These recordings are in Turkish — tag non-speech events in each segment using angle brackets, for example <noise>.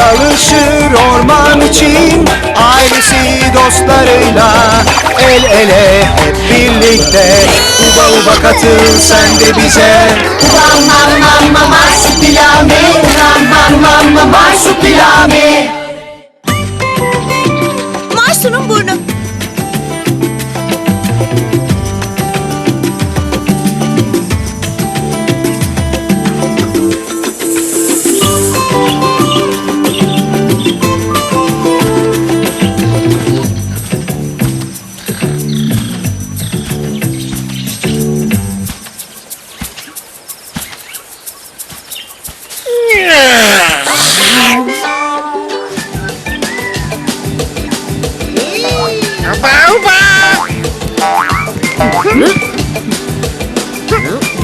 Çalışır orman için Ailesi dostlarıyla El ele hep birlikte Uba uba katıl sen de bize Ram mam mam mam marsupilami Ram mam mam mam marsupilami Marsu'nun burnu.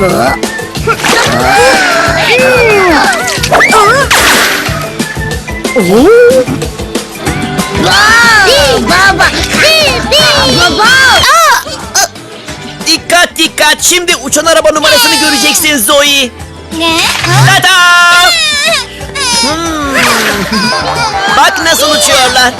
Baba Baba Dikkat dikkat şimdi uçan araba numarasını göreceksin Zoe. Ne? Tada! Hmm. Bak nasıl uçuyorlar.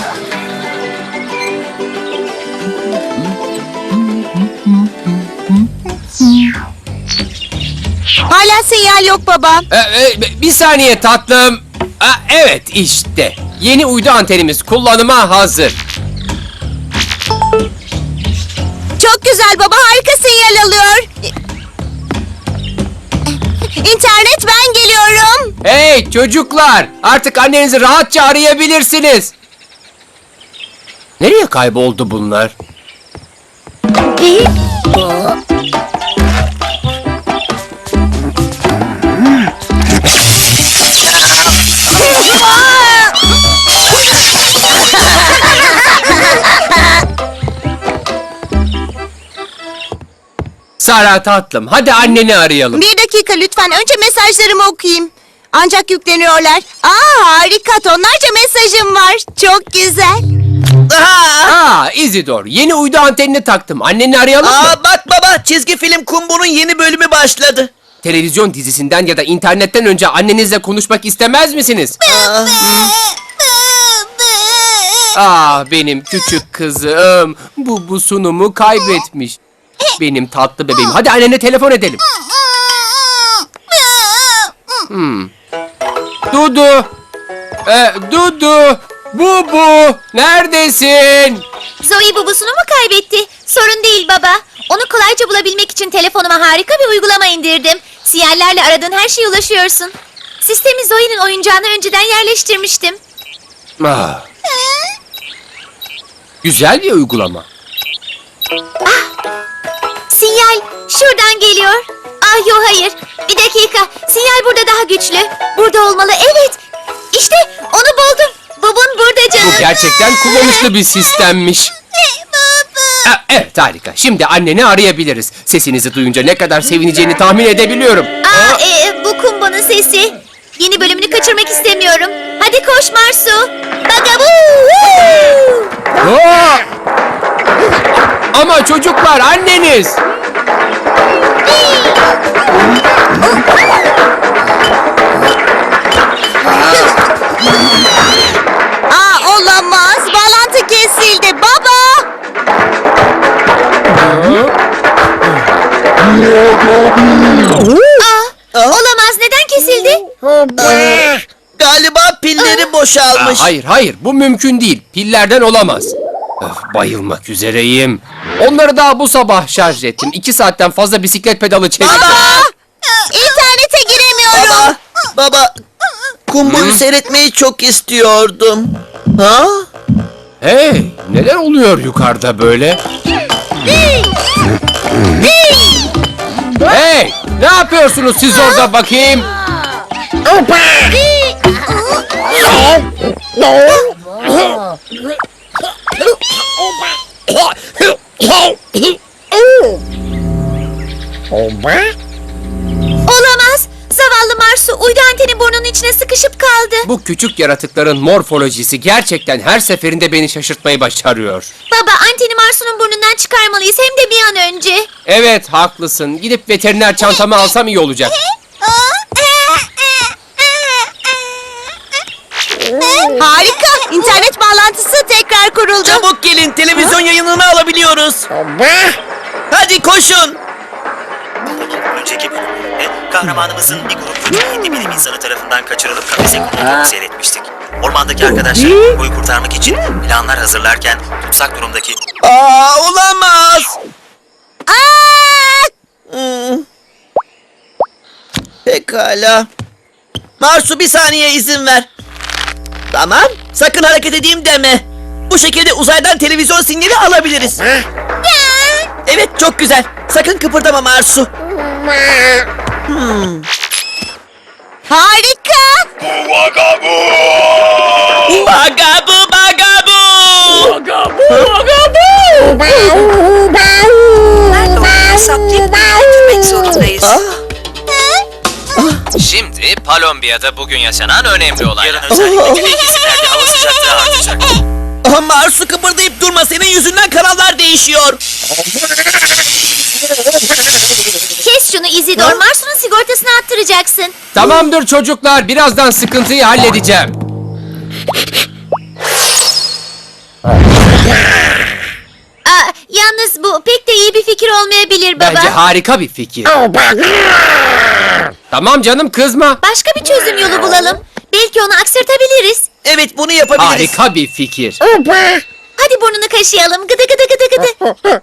Sinyal yok baba. Ee, e, bir saniye tatlım. Aa, evet işte. Yeni uydu antenimiz kullanıma hazır. Çok güzel baba harika sinyal alıyor. İnternet ben geliyorum. Hey çocuklar artık annenizi rahatça arayabilirsiniz. Nereye kayboldu bunlar? Sara tatlım hadi anneni arayalım. Bir dakika lütfen önce mesajlarımı okuyayım. Ancak yükleniyorlar. Aa harika tonlarca mesajım var. Çok güzel. Aha! Aa Izidor yeni uydu antenini taktım. Anneni arayalım mı? Aa bak baba çizgi film Kumbo'nun yeni bölümü başladı. Televizyon dizisinden ya da internetten önce annenizle konuşmak istemez misiniz? Aa, <laughs> Aa benim küçük kızım. Bu bu sunumu kaybetmiş. Benim tatlı bebeğim. Hadi annene telefon edelim. Hmm. Dudu. Ee, Dudu. Bu bu. Neredesin? Zoe babasını mı kaybetti? Sorun değil baba. Onu kolayca bulabilmek için telefonuma harika bir uygulama indirdim. Sinyallerle aradığın her şeye ulaşıyorsun. Sistemi Zoe'nin oyuncağına önceden yerleştirmiştim. Ah. Güzel bir uygulama. Sinyal şuradan geliyor. Ah yo hayır. Bir dakika. Sinyal burada daha güçlü. Burada olmalı. Evet. İşte onu buldum. Babun burada canım. Bu gerçekten kullanışlı bir sistemmiş. Ha, evet harika. Şimdi anneni arayabiliriz. Sesinizi duyunca ne kadar sevineceğini tahmin edebiliyorum. Aa, e, bu kumbanın sesi. Yeni bölümünü kaçırmak istemiyorum. Hadi koş Marsu. Bagabu. Aa! Ama çocuklar anneniz. Aa olamaz. Bağlantı kesildi. Baba. Olamaz. Neden kesildi? galiba pilleri boşalmış. Aa, hayır hayır bu mümkün değil. Pillerden olamaz. Öf, bayılmak üzereyim. Onları daha bu sabah şarj ettim. İki saatten fazla bisiklet pedalı çektim. Baba! İnternete giremiyorum. Baba! Baba! Kumbo'yu seyretmeyi çok istiyordum. Ha? Hey neler oluyor yukarıda böyle? hey ne yapıyorsunuz siz orada bakayım? Olamaz. Zavallı Marsu uydu anteni burnunun içine sıkışıp kaldı. Bu küçük yaratıkların morfolojisi gerçekten her seferinde beni şaşırtmayı başarıyor. Baba anteni Marsu'nun burnundan çıkarmalıyız hem de bir an önce. Evet haklısın. Gidip veteriner çantamı alsam iyi olacak. Harika. İnternet Hadi koşun. Önceki bölümde kahramanımızın bir grup yedi bilim insanı tarafından kaçırılıp kafese konulduğunu seyretmiştik. Ormandaki arkadaşlar boyu kurtarmak için planlar hazırlarken tutsak durumdaki Aa olamaz. Aa! Hmm. Pekala. Marsu bir saniye izin ver. Tamam. Sakın hareket edeyim deme. Bu şekilde uzaydan televizyon sinyali alabiliriz. Evet çok güzel. Sakın kıpırdama Marsu. Harika. Bagabu bagabu. Şimdi Palombiya'da bugün yaşanan önemli olaylar. yarın özellikle güney kesimlerde hava sıcaklığı artacak. Marsu kıpırdayıp durma. Senin yüzünden kanallar değişiyor. Kes şunu Izidor. Marsu'nun sigortasını attıracaksın. Tamamdır çocuklar. Birazdan sıkıntıyı halledeceğim. Aa, yalnız bu pek de iyi bir fikir olmayabilir baba. Bence harika bir fikir. Tamam canım kızma. Başka bir çözüm yolu bulalım. Belki onu aksırtabiliriz. Evet bunu yapabiliriz. Harika bir fikir. Hadi burnunu kaşıyalım. Gıdı gıdı gıdı gıdı. <laughs>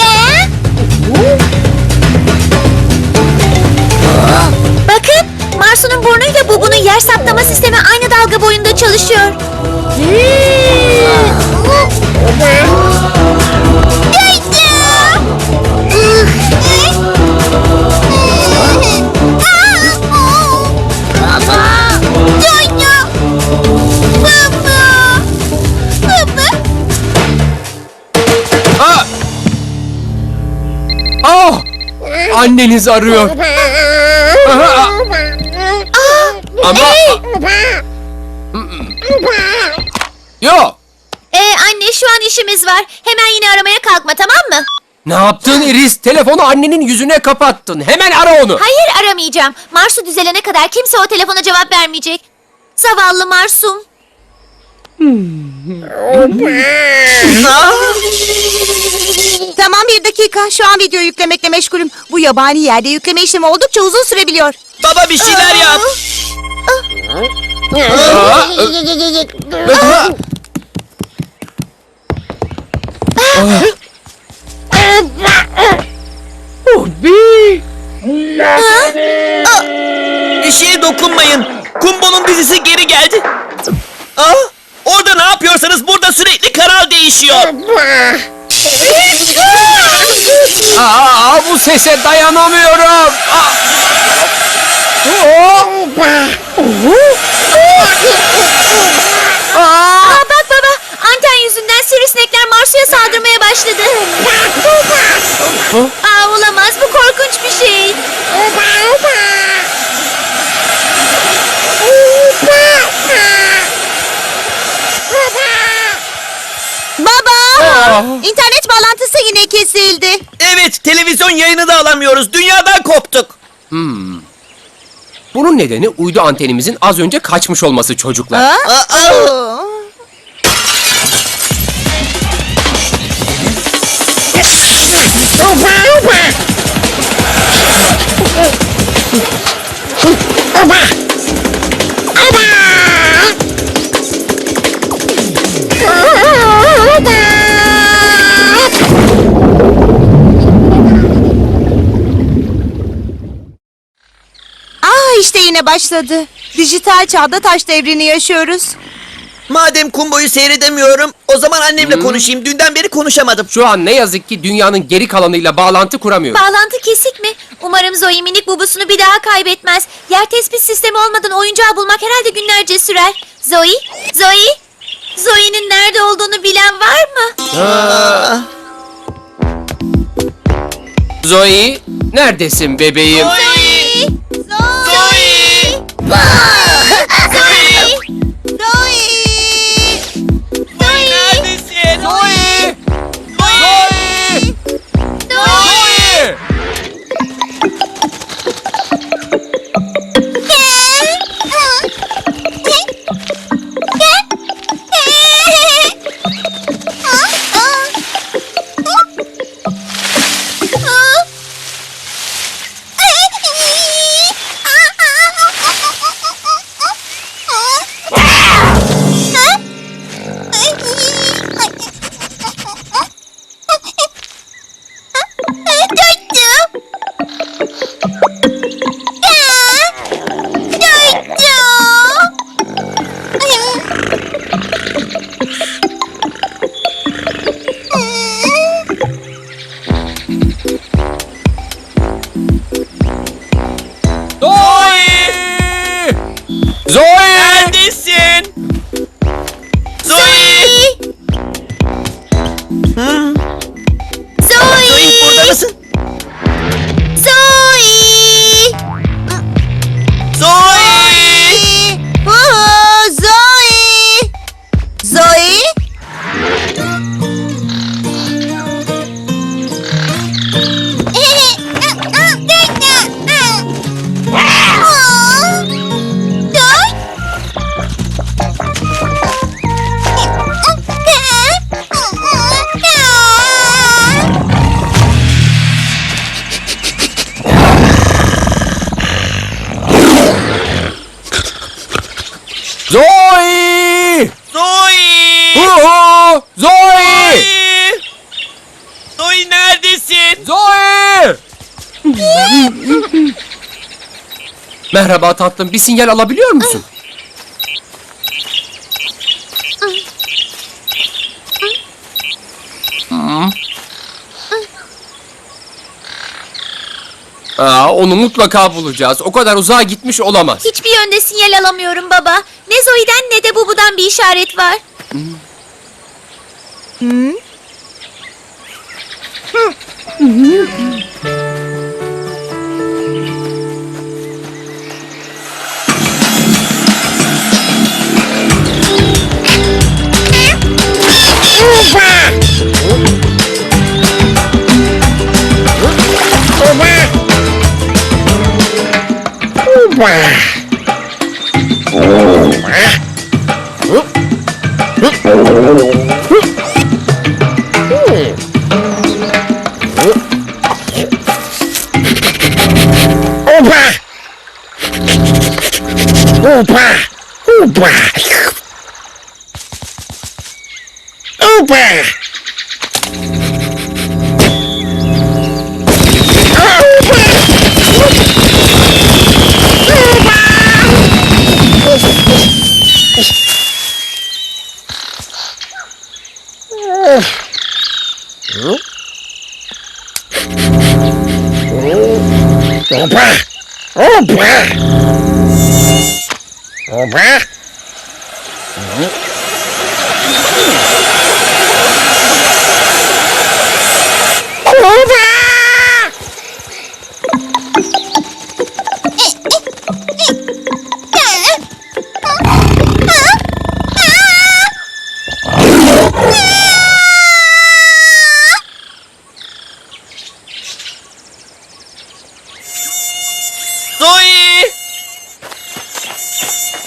Ee? Bakın, Marsu'nun burnuyla Bubu'nun yer saptama sistemi aynı dalga boyunda çalışıyor. Baba! Oh! Anneniz arıyor. Aha, Ama... Yo! Ee, anne şu an işimiz var. Hemen yine aramaya kalkma tamam mı? Ne yaptın Iris? Telefonu annenin yüzüne kapattın. Hemen ara onu. Hayır aramayacağım. Marsu düzelene kadar kimse o telefona cevap vermeyecek. Zavallı Marsum. <laughs> Tamam bir dakika. Şu an video yüklemekle meşgulüm. Bu yabani yerde yükleme işlemi oldukça uzun sürebiliyor. Baba bir şeyler yap. Bir şeye dokunmayın. Kumbo'nun dizisi geri geldi. Ne yapıyorsanız burada sürekli kanal değişiyor. Aa, bu sese dayanamıyorum. Aa! Aa, bak baba. Anten yüzünden sivrisinekler Marsu'ya saldırmaya başladı. Aa, olamaz. Bu korkunç bir şey. Baba! Aa! İnternet bağlantısı yine kesildi. Evet televizyon yayını da alamıyoruz. Dünyadan koptuk. Bunun nedeni uydu antenimizin az önce kaçmış olması çocuklar. Aa. Aa yine başladı. Dijital çağda taş devrini yaşıyoruz. madem Kumbo'yu seyredemiyorum o zaman annemle konuşayım. Dünden beri konuşamadım. Şu an ne yazık ki dünyanın geri kalanıyla bağlantı kuramıyoruz. Bağlantı kesik mi? Umarım Zoe minik babasını bir daha kaybetmez. Yer tespit sistemi olmadan oyuncağı bulmak herhalde günlerce sürer. Zoe? Zoe? Zoe'nin nerede olduğunu bilen var mı? Zoe, neredesin bebeğim? Zoe! Zoe! Zoe! Mm. Merhaba tatlım. Bir sinyal alabiliyor musun? Hmm. Aa, onu mutlaka bulacağız. O kadar uzağa gitmiş olamaz. Hiçbir yönde sinyal alamıyorum baba. Ne Zoe'den ne de Bubu'dan bir işaret var. Opa! Opa! Opa! Opa! Opa! Opa! Zoe!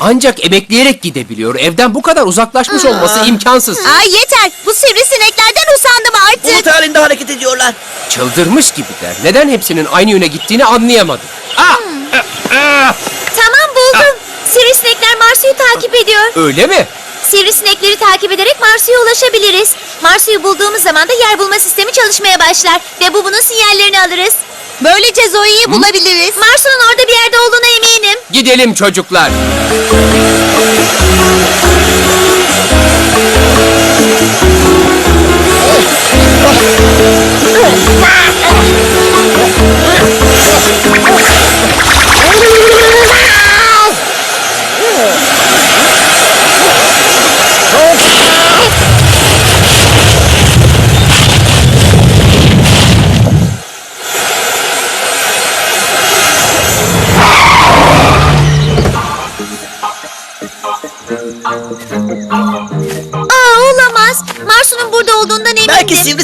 Ancak emekleyerek gidebiliyor. Evden bu kadar uzaklaşmış olması imkansız. Aa yeter. Bu sivrisineklerden usandım artık. Bulut halinde hareket ediyorlar. Çıldırmış gibiler. Neden hepsinin aynı yöne gittiğini anlayamadım. Ah! Tamam buldum. Sivrisinekler Marsu'yu takip ediyor. Öyle mi? Sivrisinekleri takip ederek Marsu'ya ulaşabiliriz. Marsu'yu bulduğumuz zaman da yer bulma sistemi çalışmaya başlar. Ve Bubu'nun sinyallerini alırız. Böylece Zoe'yi bulabiliriz. Marsu'nun orada bir yerde olduğuna eminim. Gidelim çocuklar. Aa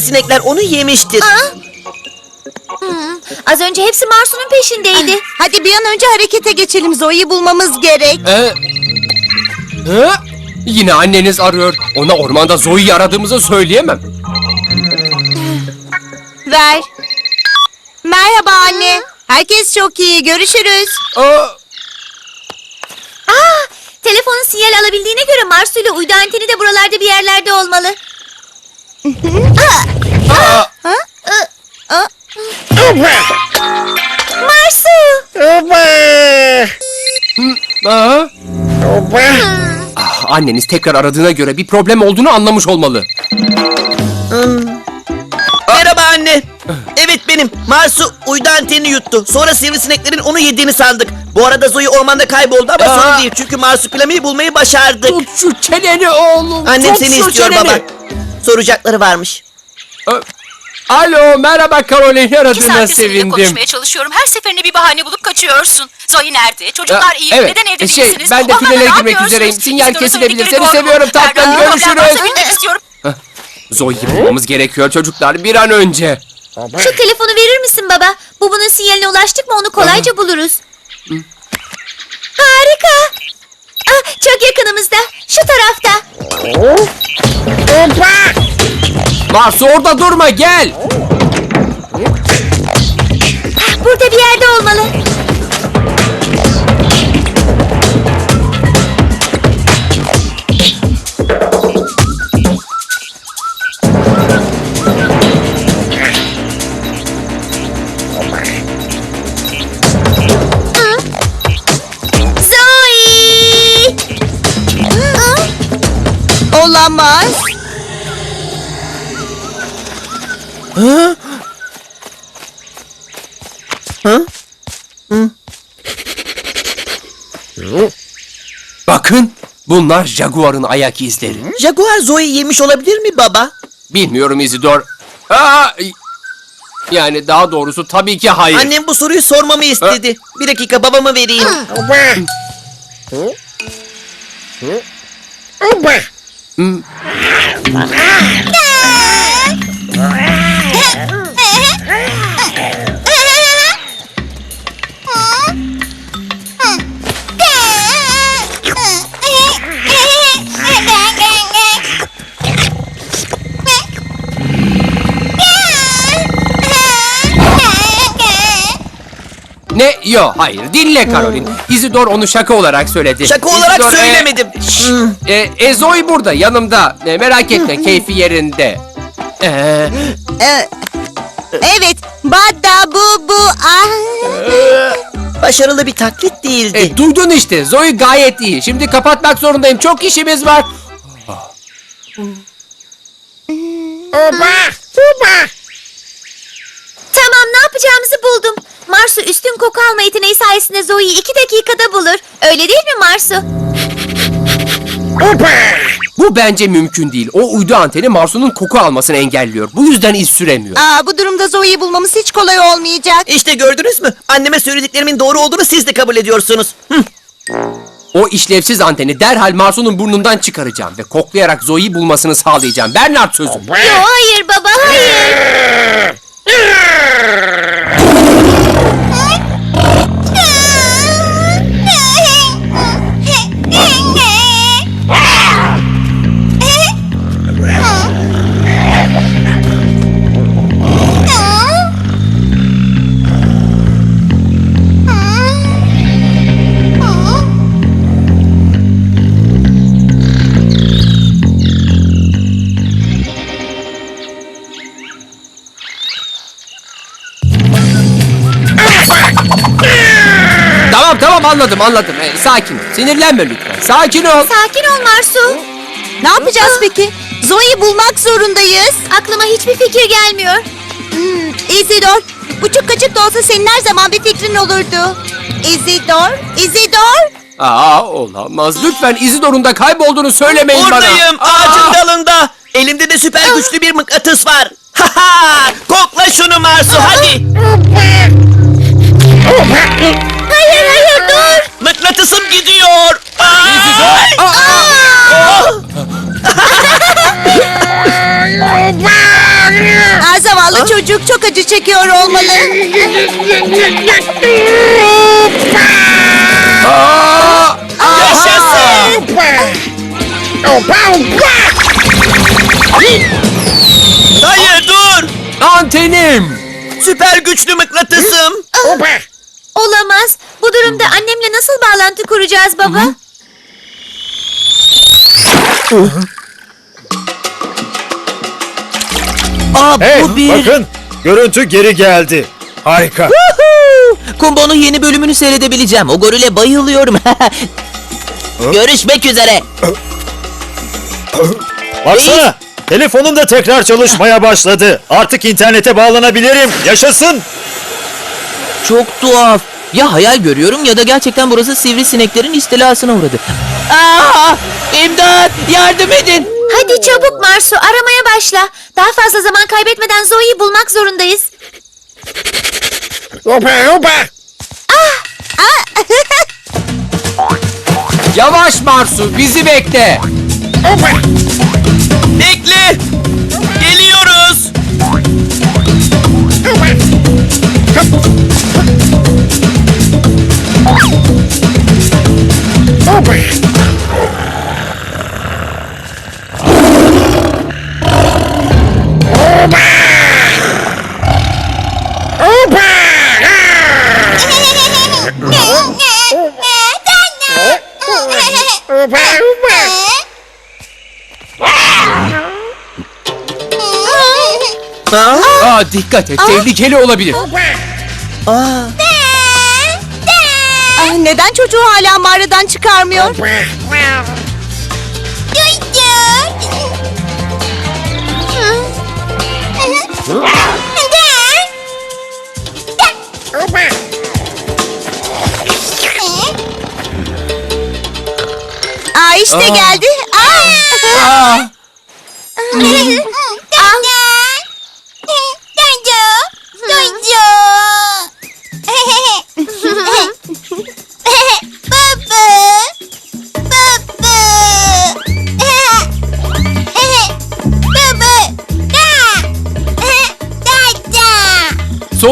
sivrisinekler onu yemiştir. Aa? Hmm, Az önce hepsi Marsu'nun peşindeydi. Hadi bir an önce harekete geçelim. Zoe'yi bulmamız gerek. Ee, hı? Yine anneniz arıyor. Ona ormanda Zoe'yi aradığımızı söyleyemem. Ver. Merhaba anne. Herkes çok iyi. Görüşürüz. Aa, Aa, telefonun sinyal alabildiğine göre Marsu ile uydu anteni de buralarda bir yerlerde olmalı. <laughs> aa, Marsu! aa. Ah, anneniz tekrar aradığına göre bir problem olduğunu anlamış olmalı. Merhaba anne. Evet benim. Marsu uydu antenini yuttu. Sonra sivrisineklerin onu yediğini sandık. Bu arada Zoe ormanda kayboldu ama Aa. sorun değil. Çünkü Marsupilami'yi bulmayı başardık. Tut şu çeneni oğlum. Annem tut seni şu istiyor çeneni. baba. Soracakları varmış. Ö- Alo merhaba Caroline İki aradığına saattir seninle sevindim. konuşmaya çalışıyorum. Her seferinde bir bahane bulup kaçıyorsun. Zoe nerede? Çocuklar Ya, iyi. evet. Neden evde E, şey, değilsiniz? ben de ne girmek yapıyorsunuz? üzereyim. Sinyal kesilebilir. söyledikleri Seni doğru seviyorum tatlım. Erdoğan, problem Görüşürüz. varsa bilmek istiyorum. Zoe'yi bulmamız gerekiyor çocuklar bir an önce. Şu telefonu verir misin baba? Bubu'nun sinyaline ulaştık mı onu kolayca buluruz. Harika! Ah, çok yakınımızda. Şu tarafta. Mars orada durma gel. Ah, burada bir yerde olmalı. Zoe! Olamaz. Bakın bunlar Jaguar'ın ayak izleri. Jaguar Zoe'yi yemiş olabilir mi baba? Bilmiyorum Izidor. Aa, yani daha doğrusu tabii ki hayır. Annem bu soruyu sormamı istedi. Bir dakika babama vereyim. Ne? Yo hayır dinle Karolin. Izidor onu şaka olarak söyledi. Şaka olarak Isidor, e, söylemedim. Hmm. E, e, Zoe burada yanımda. E, merak etme keyfi yerinde. E, Ee, evet. Bada bu bu ah. Başarılı bir taklit değildi. e, duydun işte Zoe gayet iyi. Şimdi kapatmak zorundayım. Çok işimiz var. Tamam ne yapacağımızı buldum. Koku alma yeteneği sayesinde Zoe'yi iki dakikada bulur. Öyle değil mi Marsu? Bu bence mümkün değil. O uydu anteni Marsu'nun koku almasını engelliyor. Bu yüzden iz süremiyor. Aa, bu durumda Zoe'yi bulmamız hiç kolay olmayacak. İşte gördünüz mü? Anneme söylediklerimin doğru olduğunu siz de kabul ediyorsunuz. Hı. O işlevsiz anteni derhal Marsu'nun burnundan çıkaracağım ve koklayarak Zoe'yi bulmasını sağlayacağım. Bernard sözüm. Yo, hayır baba hayır. <laughs> anladım anladım. E, sakin ol. Sinirlenme lütfen. Sakin ol. Sakin ol Marsu. Ne yapacağız peki? Zoe'yi bulmak zorundayız. Aklıma hiçbir fikir gelmiyor. Hmm, Isidor, uçuk kaçık da olsa senin her zaman bir fikrin olurdu. Isidor, Isidor. Aa olamaz. Lütfen Izidor'un da kaybolduğunu söylemeyin bana. Buradayım ağacın dalında. Elimde de süper güçlü bir mıknatıs var. Ha ha! Kokla şunu çocuk çok acı çekiyor olmalı. Yaşasın. Hayır dur. Antenim. Süper güçlü mıknatısım. Olamaz. Bu durumda annemle nasıl bağlantı kuracağız baba? Aa Hey bu bir... bakın görüntü geri geldi. Harika. Kumbo'nun yeni bölümünü seyredebileceğim. O gorile bayılıyorum. Görüşmek üzere. Baksana telefonum da tekrar çalışmaya başladı. Artık internete bağlanabilirim. Yaşasın. Çok tuhaf. Ya hayal görüyorum ya da gerçekten burası sivrisineklerin istilasına uğradı. Aa! İmdat! Yardım edin! Hadi çabuk Marsu aramaya başla. Daha fazla zaman kaybetmeden Zoe'yi bulmak zorundayız. Yavaş Marsu bizi bekle. Bekle! Dikkat et, tehlikeli olabilir. Aa, Ah, neden çocuğu hala mağaradan çıkarmıyor? Aa işte Aa. geldi. Aa. aa.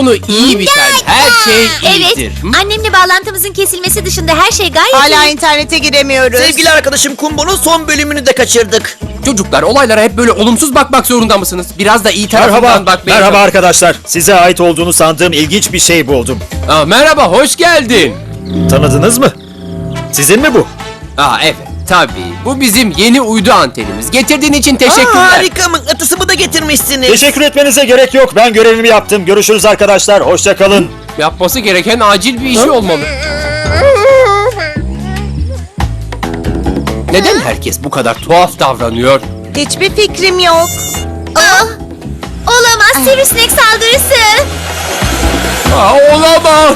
Sonu iyi biten her şey Evet. iyidir. Hı? Annemle bağlantımızın kesilmesi dışında her şey gayet Hala iyi. internete giremiyoruz. Sevgili arkadaşım Kumbo'nun son bölümünü de kaçırdık. Çocuklar olaylara hep böyle olumsuz bakmak zorunda mısınız? Biraz da iyi tarafından Merhaba, bakmaya merhaba arkadaşlar. Size ait olduğunu sandığım ilginç bir şey buldum. Aa, merhaba, hoş geldin. Tanıdınız mı? Sizin mi bu? Aa evet, tabii. Bu bizim yeni uydu antenimiz. Getirdiğin için teşekkürler. Aa, harika mıknatısımı da getirmişsiniz. Teşekkür etmenize gerek yok. Ben görevimi yaptım. Görüşürüz arkadaşlar. Hoşça kalın. Yapması gereken acil bir işi olmalı. Neden herkes bu kadar tuhaf davranıyor? Hiçbir fikrim yok. Ah, olamaz sivrisinek saldırısı. Aa, olamaz.